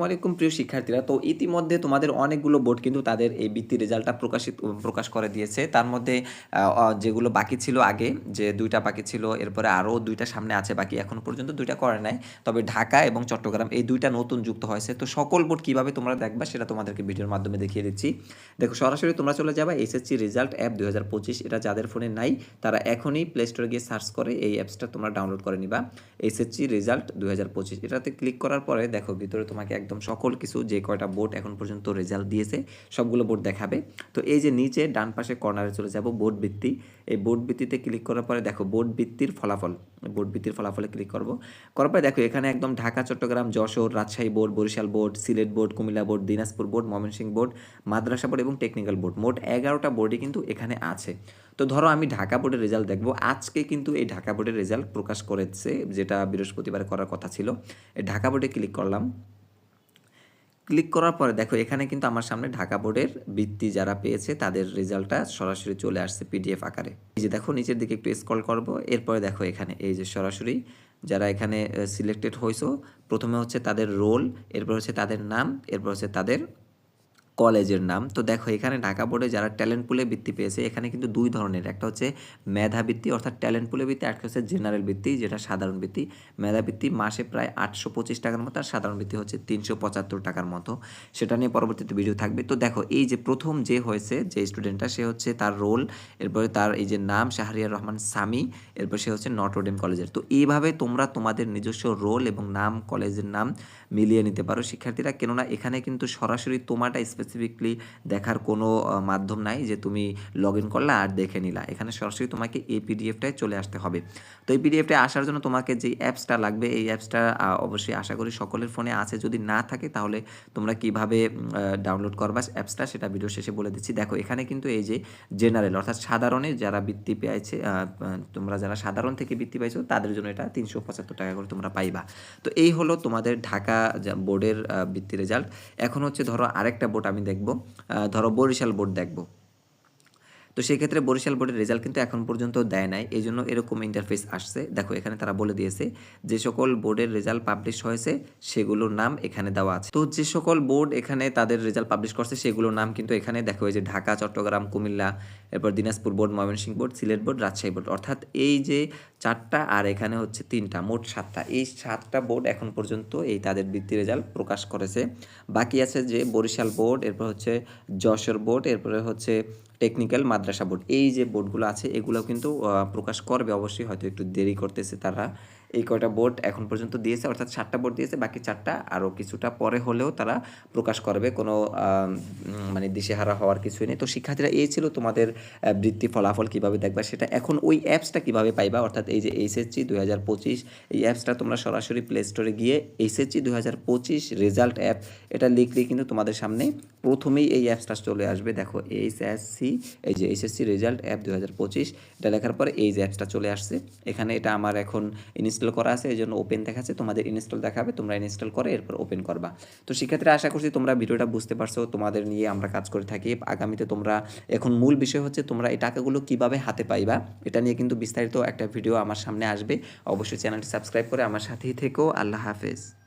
আসসালামু আলাইকুম প্রিয় শিক্ষার্থীরা, তো ইতিমধ্যে তোমাদের অনেকগুলো বোর্ড কিন্তু তাদের এই বৃত্তি রেজাল্টটা প্রকাশিত, প্রকাশ করে দিয়েছে। তার মধ্যে যেগুলো বাকি ছিল আগে, যে দুইটা বাকি ছিল, এরপরে আরও দুইটা সামনে আছে, বাকি এখনও পর্যন্ত দুইটা করে নাই। তবে ঢাকা এবং চট্টগ্রাম এই দুইটা নতুন যুক্ত হয়েছে। তো সকল বোর্ড কীভাবে তোমরা দেখবা, সেটা তোমাদেরকে ভিডিওর মাধ্যমে দেখিয়ে দিচ্ছি। দেখো, সরাসরি তোমরা চলে যাবা এসএসসি রেজাল্ট অ্যাপ দুই হাজার পঁচিশ, এটা যাদের ফোনে নাই, তারা এখনই প্লে স্টোরে গিয়ে সার্চ করে এই অ্যাপসটা তোমরা ডাউনলোড করে নিবা। এসএসসি রেজাল্ট দুই হাজার পঁচিশ, এটাতে ক্লিক করার পরে দেখো, ভিতরে তোমাকে একদম সকল কিছু যে কয়টা বোর্ড এখন পর্যন্ত রেজাল্ট দিয়েছে, সবগুলো বোর্ড দেখাবে। তো এই যে নিচে ডান পাশে কর্নারে চলে যাব বোর্ড ভিত্তি। এই বোর্ড ভিত্তিতে ক্লিক করার পরে দেখো বোর্ড ভিত্তির ফলাফল বোর্ড ভিত্তির ফলাফলে ক্লিক করব। করার পরে দেখো এখানে একদম Dhaka, Chattogram, Jashore, Rajshahi board Barishal board Sylhet board Cumilla board Dinajpur board Mymensingh board মাদ্রাসা বোর্ড এবং টেকনিক্যাল বোর্ড মোট এগারোটা বোর্ডই কিন্তু এখানে আছে। তো ধরো আমি ঢাকা বোর্ডের রেজাল্ট দেখব। আজকে কিন্তু এই ঢাকা বোর্ডের রেজাল্ট প্রকাশ করেছে, যেটা বৃহস্পতিবার করার কথা ছিল। এই ঢাকা বোর্ডে ক্লিক করলাম। ক্লিক করার পরে দেখো, এখানে কিন্তু আমার সামনে ঢাকা বোর্ডের বৃত্তি যারা পেয়েছে, তাদের রেজাল্টটা সরাসরি চলে আসছে পিডিএফ আকারে। এই যে দেখো, নিচের দিকে একটু স্ক্রল করব, এরপরে দেখো এখানে, এই যে সরাসরি যারা এখানে সিলেক্টেড হয়েছো, প্রথমে হচ্ছে তাদের রোল এরপর হচ্ছে তাদের নাম, এরপর হচ্ছে তাদের কলেজের নাম। তো দেখো, এখানে ঢাকা বোর্ডে যারা ট্যালেন্ট পুলে বৃত্তি পেয়েছে, এখানে কিন্তু দুই ধরনের। একটা হচ্ছে মেধা বৃত্তি, অর্থাৎ ট্যালেন্ট পুলে বৃত্তি একটা হচ্ছে জেনারেল বৃত্তি, যেটা সাধারণ বৃত্তি। মেধা বৃত্তি মাসে প্রায় আটশো পঁচিশ টাকার মতো, আর সাধারণ বৃত্তি হচ্ছে তিনশো পঁচাত্তর টাকার মতো। সেটা নিয়ে পরবর্তীতে ভিডিও থাকবে। তো দেখো, এই যে প্রথম যে হয়েছে যে স্টুডেন্টটা সে হচ্ছে তার রোল এরপরে তার এই যে নাম, শাহরিয়ার রহমান সামি, এরপর সে হচ্ছে নটরডেম কলেজের। তো এইভাবে তোমরা তোমাদের নিজস্ব রোল এবং নাম, কলেজের নাম মিলিয়ে নিতে পারো শিক্ষার্থীরা। কেননা এখানে কিন্তু সরাসরি তোমারটা স্পেসিফিকলি দেখার কোনো মাধ্যম নাই যে তুমি লগ ইন করলা আর দেখে নিলা। এখানে সরাসরি তোমাকে এই পিডিএফটায় চলে আসতে হবে। তো এই পিডিএফটা আসার জন্য তোমাকে যে অ্যাপসটা লাগবে, এই অ্যাপসটা অবশ্যই আশা করি সকলের ফোনে আছে। যদি না থাকে তাহলে তোমরা কীভাবে ডাউনলোড করবা অ্যাপসটা সেটা ভিডিও শেষে বলে দিচ্ছি। দেখো, এখানে কিন্তু এই যে জেনারেল অর্থাৎ সাধারণে যারা বৃত্তি পেয়েছে তোমরা যারা সাধারণ থেকে বৃত্তি পাইছো তাদের জন্য এটা তিনশো পঁচাত্তর টাকা করে তোমরা পাইবা। তো এই হলো তোমাদের ঢাকা বোর্ডের বৃত্তি রেজাল্ট এখন হচ্ছে ধরো আরেকটা বোর্ড আমি দেখব আহ, ধরো বরিশাল বোর্ড দেখব। তো সেই ক্ষেত্রে বরিশাল বোর্ডের রেজাল্ট কিন্তু এখন পর্যন্ত দেয় নাই। এই জন্য এরকম ইন্টারফেস আসছে। দেখো, এখানে তারা বলে দিয়েছে যে সকল বোর্ডের রেজাল্ট পাবলিশ হয়েছে, সেগুলোর নাম এখানে দেওয়া আছে। তো যে সকল বোর্ড এখানে তাদের রেজাল্ট পাবলিশ করছে, সেগুলোর নাম কিন্তু এখানে দেখো, এই যে ঢাকা, চট্টগ্রাম, কুমিল্লা, এরপর Dinajpur board, Mymensingh board, Sylhet board, Rajshahi board. অর্থাৎ এই যে চারটা আর এখানে হচ্ছে তিনটা, মোট সাতটা। এই সাতটা বোর্ড এখন পর্যন্ত এই তাদের বৃত্তি রেজাল্ট প্রকাশ করেছে। বাকি আছে যে বরিশাল বোর্ড, এরপর হচ্ছে যশোর বোর্ড, এরপরে হচ্ছে টেকনিক্যাল মাদ্রাসা বোর্ড এই যে বোর্ডগুলো আছে, এগুলো কিন্তু প্রকাশ করবে অবশ্যই, হয়তো একটু দেরি করতেছে তারা। এই কয়টা বোর্ড এখন পর্যন্ত দিয়েছে, অর্থাৎ সাতটা বোর্ড দিয়েছে, বাকি চারটা আরও কিছুটা পরে হলেও তারা প্রকাশ করবে। কোনো মানে দিশেহারা হওয়ার কিছুই নেই। তো শিক্ষার্থীরা এই ছিল তোমাদের বৃত্তি ফলাফল কীভাবে দেখবা সেটা। এখন ওই অ্যাপসটা কীভাবে পাইবা? অর্থাৎ এই যে এইচএসসি দুই হাজার পঁচিশ, এই অ্যাপসটা তোমরা সরাসরি প্লে স্টোরে গিয়ে এইচএসসি দুই হাজার পঁচিশ রেজাল্ট অ্যাপ, এটা লিখলেই কিন্তু তোমাদের সামনে প্রথমেই এই অ্যাপসটা চলে আসবে। দেখো এইচএসসি এই যে এইচএসসি রেজাল্ট অ্যাপ দুই হাজার পঁচিশ, এটা লেখার পরে এই যে অ্যাপসটা চলে আসছে। এখানে এটা আমার এখন ইনস্টল করা আছে এই জন্য ওপেন দেখাচ্ছে, তোমাদের ইনস্টল দেখাবে, তোমরা ইনস্টল করে এরপর ওপেন করবা। তো সেক্ষেত্রে আশা করছি তোমরা ভিডিওটা বুঝতে পারছ, তোমাদের নিয়ে আমরা কাজ করে থাকি। আগামীতে তোমরা, এখন মূল বিষয় হচ্ছে তোমরা এই টাকাগুলো কীভাবে হাতে পাইবা, এটা নিয়ে কিন্তু বিস্তারিত একটা ভিডিও আমার সামনে আসবে। অবশ্যই চ্যানেলটি সাবস্ক্রাইব করে আমার সাথেই থেকো। আল্লাহ হাফেজ।